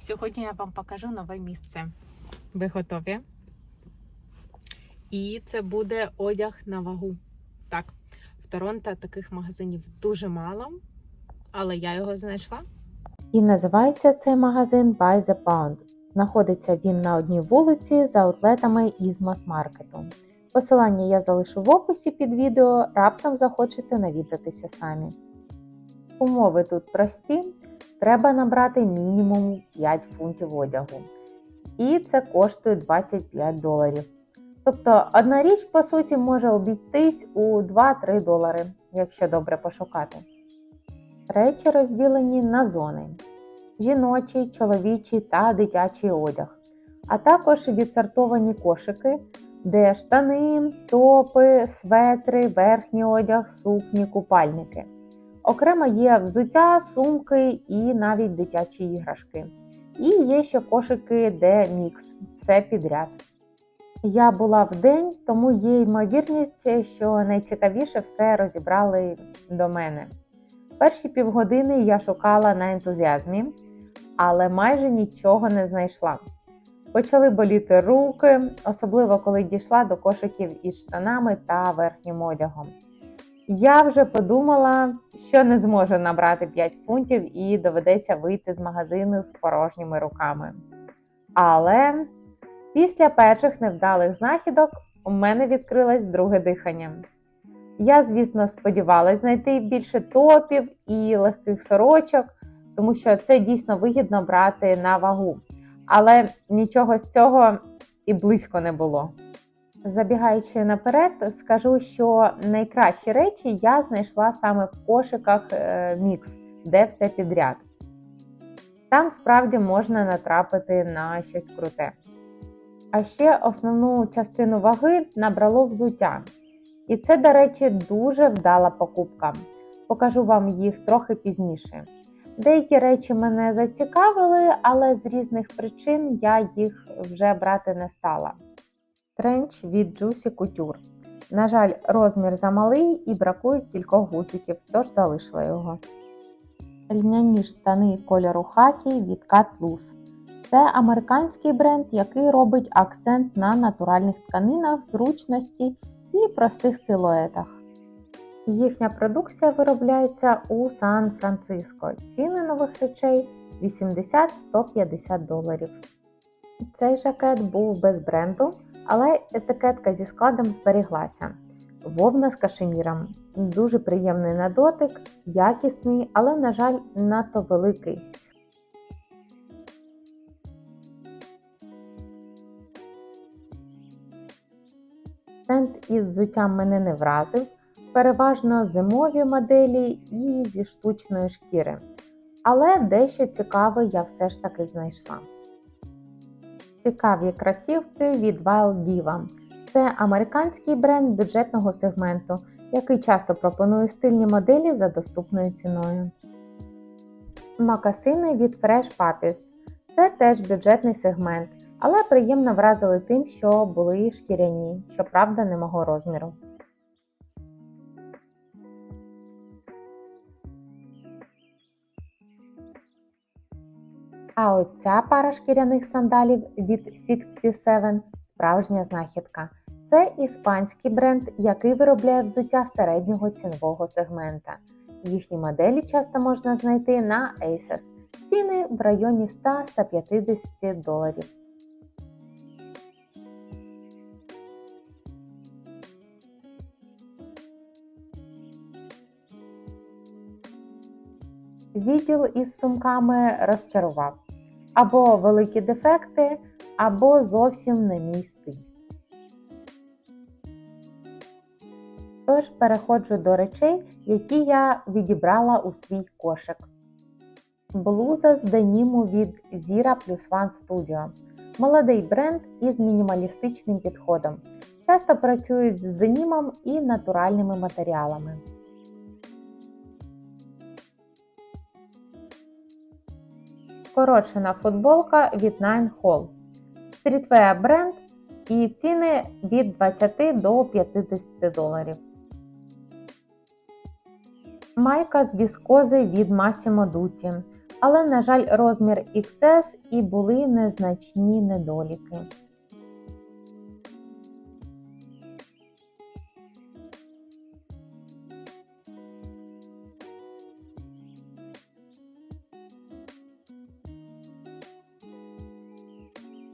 Сьогодні я вам покажу нове місце. Ви готові? І це буде одяг на вагу. Так, в Торонто таких магазинів дуже мало, але я його знайшла. І називається цей магазин By the Pound. Знаходиться він на одній вулиці за аутлетами із мас-маркету. Посилання я залишу в описі під відео, раптом захочете навідатися самі. Умови тут прості. Треба набрати мінімум 5 фунтів одягу. І це коштує 25 доларів. Тобто одна річ, по суті, може обійтись у 2-3 долари, якщо добре пошукати. Речі розділені на зони: жіночий, чоловічий та дитячий одяг, а також відсортовані кошики, де штани, топи, светри, верхній одяг, сукні, купальники. Окремо є взуття, сумки і навіть дитячі іграшки. І є ще кошики, де мікс, все підряд. Я була в день, тому є ймовірність, що найцікавіше все розібрали до мене. Перші півгодини я шукала на ентузіазмі, але майже нічого не знайшла. Почали боліти руки, особливо коли дійшла до кошиків із штанами та верхнім одягом. Я вже подумала, що не зможу набрати 5 фунтів і доведеться вийти з магазину з порожніми руками. Але після перших невдалих знахідок у мене відкрилось друге дихання. Я, звісно, сподівалась знайти більше топів і легких сорочок, тому що це дійсно вигідно брати на вагу. Але нічого з цього і близько не було. Забігаючи наперед, скажу, що найкращі речі я знайшла саме в кошиках е, мікс, де все підряд. Там справді можна натрапити на щось круте. А ще основну частину ваги набрало взуття. І це, до речі, дуже вдала покупка. Покажу вам їх трохи пізніше. Деякі речі мене зацікавили, але з різних причин я їх вже брати не стала. Тренч від Juicy Couture. На жаль, розмір замалий і бракує кількох гудзиків, тож залишила його. Льняні штани кольору хакі від Cut Loose. Це американський бренд, який робить акцент на натуральних тканинах, зручності і простих силуетах. Їхня продукція виробляється у Сан-Франциско. Ціни нових речей 80-150 доларів. Цей жакет був без бренду, але етикетка зі складом зберіглася. Вовна з кашеміром. Дуже приємний на дотик, якісний, але, на жаль, надто великий. Стенд із взуттям мене не вразив, переважно зимові моделі і зі штучної шкіри. Але дещо цікаве я все ж таки знайшла. Цікаві кросівки від Wild Diva. Це американський бренд бюджетного сегменту, який часто пропонує стильні моделі за доступною ціною. Макасини від Fresh Puppies. Це теж бюджетний сегмент, але приємно вразили тим, що були шкіряні, щоправда, не мого розміру. А от ця пара шкіряних сандалів від 67 справжня знахідка. Це іспанський бренд, який виробляє взуття середнього цінового сегмента. Їхні моделі часто можна знайти на ASOS. Ціни в районі 100-150 доларів. Відділ із сумками розчарував. Або великі дефекти, або зовсім не мій стиль. Тож переходжу до речей, які я відібрала у свій кошик. Блуза з деніму від Zira Plus One Studio. Молодий бренд із мінімалістичним підходом. Часто працюють з денімом і натуральними матеріалами. Коротшена футболка від Nine Hall. Стрітвея бренд і ціни від 20 до 50 доларів. Майка з віскози від Massimo Dutti. але, на жаль, розмір XS і були незначні недоліки.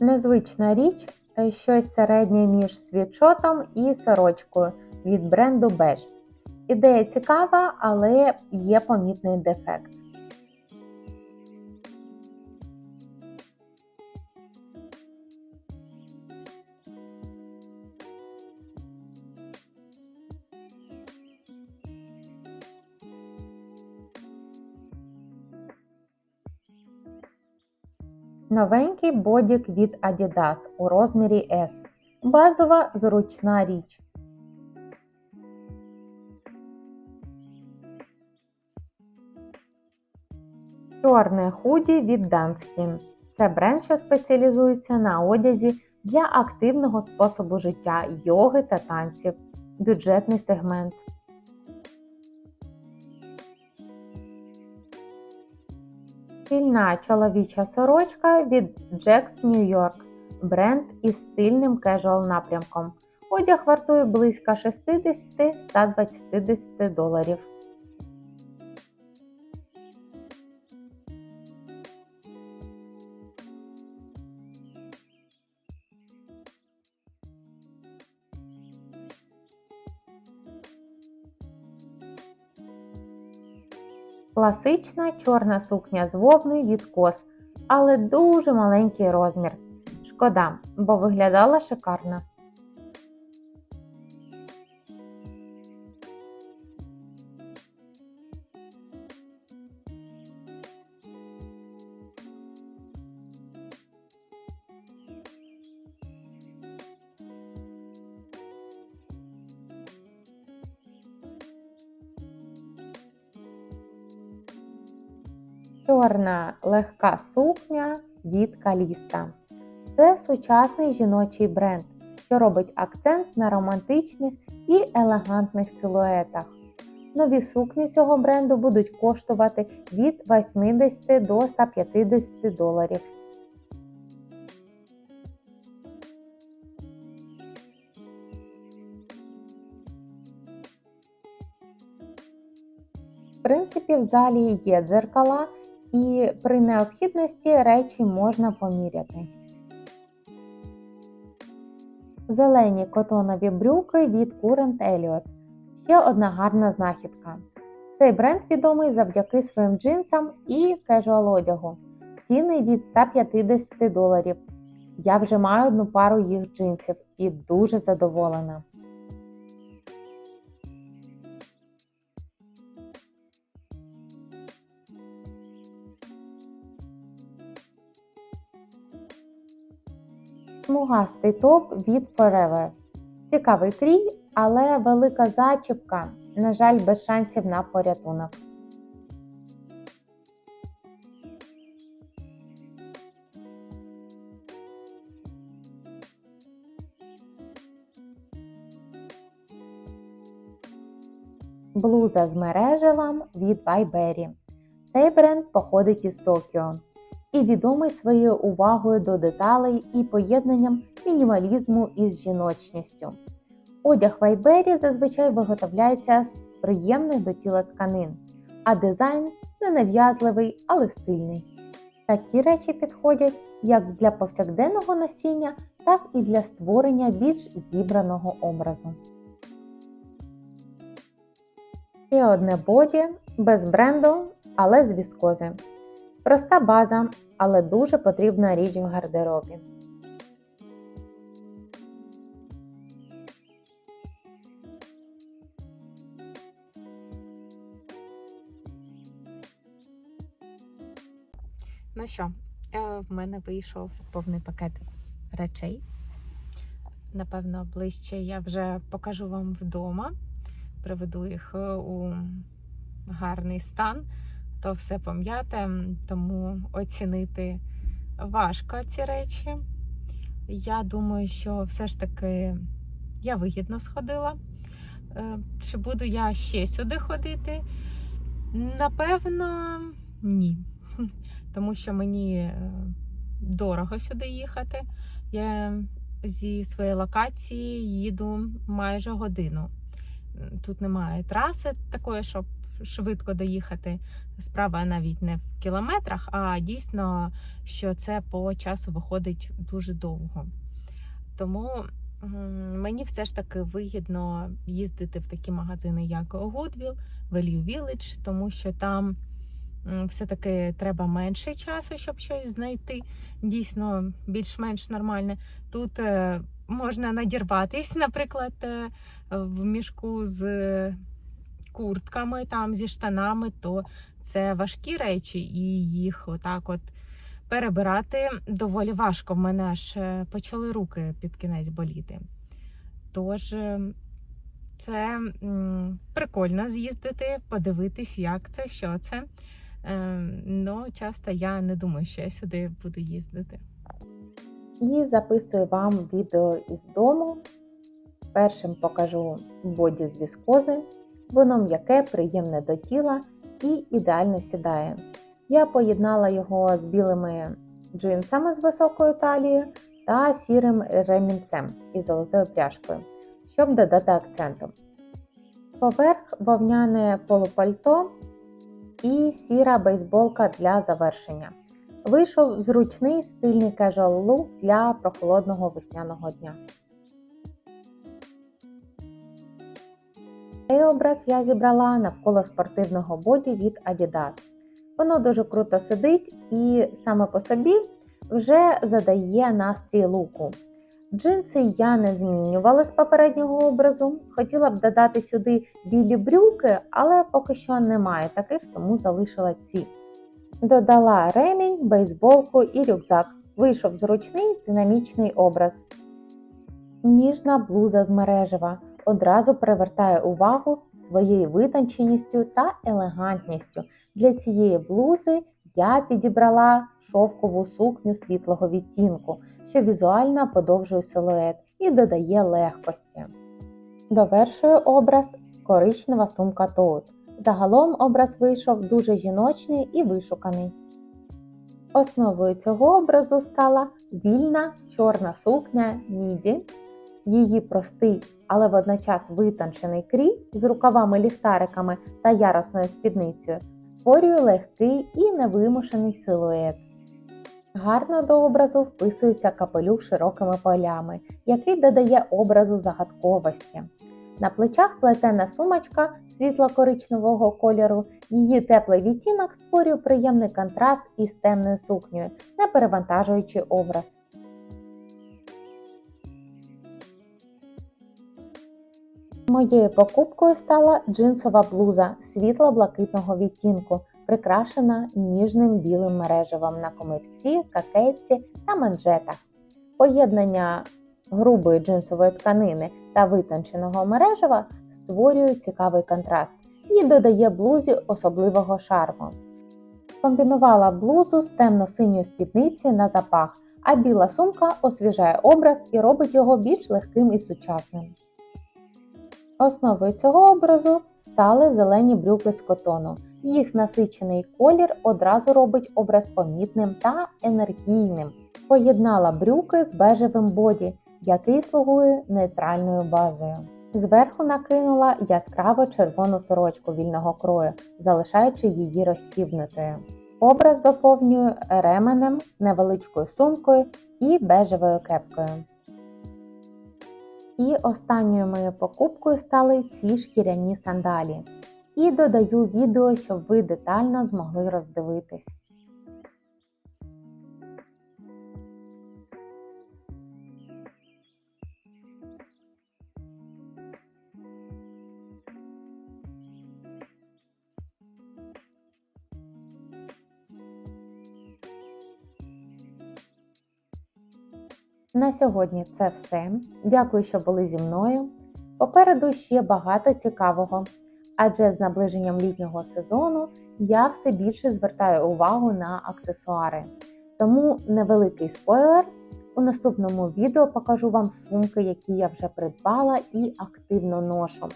Незвична річ щось середнє між світшотом і сорочкою від бренду Beige. Ідея цікава, але є помітний дефект. Новенький бодік від Adidas у розмірі S. Базова зручна річ. Чорне худі від Danskin. Це бренд, що спеціалізується на одязі для активного способу життя, йоги та танців. Бюджетний сегмент. Стильна чоловіча сорочка від Jack's New York. Бренд із стильним кежуал напрямком. Одяг вартує близько 60-120 доларів. Класична чорна сукня з вовни від кос, але дуже маленький розмір. Шкода, бо виглядала шикарно. Чорна легка сукня від Каліста. Це сучасний жіночий бренд, що робить акцент на романтичних і елегантних силуетах. Нові сукні цього бренду будуть коштувати від 80 до 150 доларів. В принципі, в залі є дзеркала, і при необхідності речі можна поміряти. Зелені котонові брюки від Current Elliot. Ще одна гарна знахідка. Цей бренд відомий завдяки своїм джинсам і кежуал одягу. Ціни від 150 доларів. Я вже маю одну пару їх джинсів і дуже задоволена. Смугастий топ від Forever. Цікавий крій, але велика зачіпка. На жаль, без шансів на порятунок. Блуза з мережевом від Байбері. Цей бренд походить із Токіо і відомий своєю увагою до деталей і поєднанням мінімалізму із жіночністю. Одяг Вайбері зазвичай виготовляється з приємних до тіла тканин, а дизайн ненав'язливий, але стильний. Такі речі підходять як для повсякденного носіння, так і для створення більш зібраного образу. Ще одне боді без бренду, але з віскози. Проста база, але дуже потрібна річ в гардеробі. Ну що, е, в мене вийшов повний пакет речей. Напевно, ближче я вже покажу вам вдома. Приведу їх е, у гарний стан. То все пом'яте, тому оцінити важко ці речі. Я думаю, що все ж таки я вигідно сходила. Е, Чи буду я ще сюди ходити? Напевно, ні. тому що мені е, дорого сюди їхати. Я зі своєї локації їду майже годину. Тут немає траси такої, щоб швидко доїхати. Справа навіть не в кілометрах, а дійсно, що це по часу виходить дуже довго. Тому мені все ж таки вигідно їздити в такі магазини, як Goodwill, Value Village, тому що там все-таки треба менше часу, щоб щось знайти. Дійсно, більш-менш нормальне. Тут е, можна надірватись, наприклад, е, в мішку з куртками, там зі штанами, то це важкі речі, і їх отак от перебирати доволі важко. В мене аж е, почали руки під кінець боліти. Тож е, це прикольно з'їздити, подивитись, як це, що це. Е, Ну, часто я не думаю, що я сюди буду їздити. І записую вам відео із дому. Першим покажу боді з віскози. Воно м'яке, приємне до тіла і ідеально сідає. Я поєднала його з білими джинсами з високою талією та сірим ремінцем із золотою пряжкою, щоб додати акценту. Поверх вовняне полупальто і сіра бейсболка для завершення. Вийшов зручний стильний casual look для прохолодного весняного дня. Цей образ я зібрала навколо спортивного боді від Adidas. Воно дуже круто сидить і саме по собі вже задає настрій луку. Джинси я не змінювала з попереднього образу. Хотіла б додати сюди білі брюки, але поки що немає таких, тому залишила ці. Додала ремінь, бейсболку і рюкзак. Вийшов зручний динамічний образ. Ніжна блуза з мережева одразу привертає увагу своєю витонченістю та елегантністю. Для цієї блузи я підібрала шовкову сукню світлого відтінку, що візуально подовжує силует і додає легкості. Довершує образ коричнева сумка Тоут. Загалом образ вийшов дуже жіночний і вишуканий. Основою цього образу стала вільна чорна сукня Міді. Її простий, але водночас витончений крій з рукавами-ліхтариками та яросною спідницею створює легкий і невимушений силует. Гарно до образу вписується капелюх широкими полями, який додає образу загадковості. На плечах плетена сумочка світло-коричневого кольору, її теплий відтінок створює приємний контраст із темною сукнею, не перевантажуючи образ. Моєю покупкою стала джинсова блуза світло-блакитного відтінку, прикрашена ніжним білим мережевом на комірці, какетці та манжетах. Поєднання грубої джинсової тканини та витонченого мережева створює цікавий контраст і додає блузі особливого шарму. Комбінувала блузу з темно-синьою спідницею на запах, а біла сумка освіжає образ і робить його більш легким і сучасним. Основою цього образу стали зелені брюки з котону. Їх насичений колір одразу робить образ помітним та енергійним. Поєднала брюки з бежевим боді, який слугує нейтральною базою. Зверху накинула яскраво червону сорочку вільного крою, залишаючи її розстібнутою. Образ доповнює ременем, невеличкою сумкою і бежевою кепкою. І останньою моєю покупкою стали ці шкіряні сандалі. І додаю відео, щоб ви детально змогли роздивитись. На сьогодні це все. Дякую, що були зі мною. Попереду ще багато цікавого, адже з наближенням літнього сезону я все більше звертаю увагу на аксесуари. Тому невеликий спойлер. У наступному відео покажу вам сумки, які я вже придбала і активно ношу.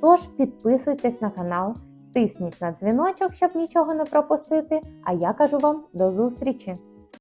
Тож підписуйтесь на канал Тисніть на дзвіночок, щоб нічого не пропустити. А я кажу вам до зустрічі!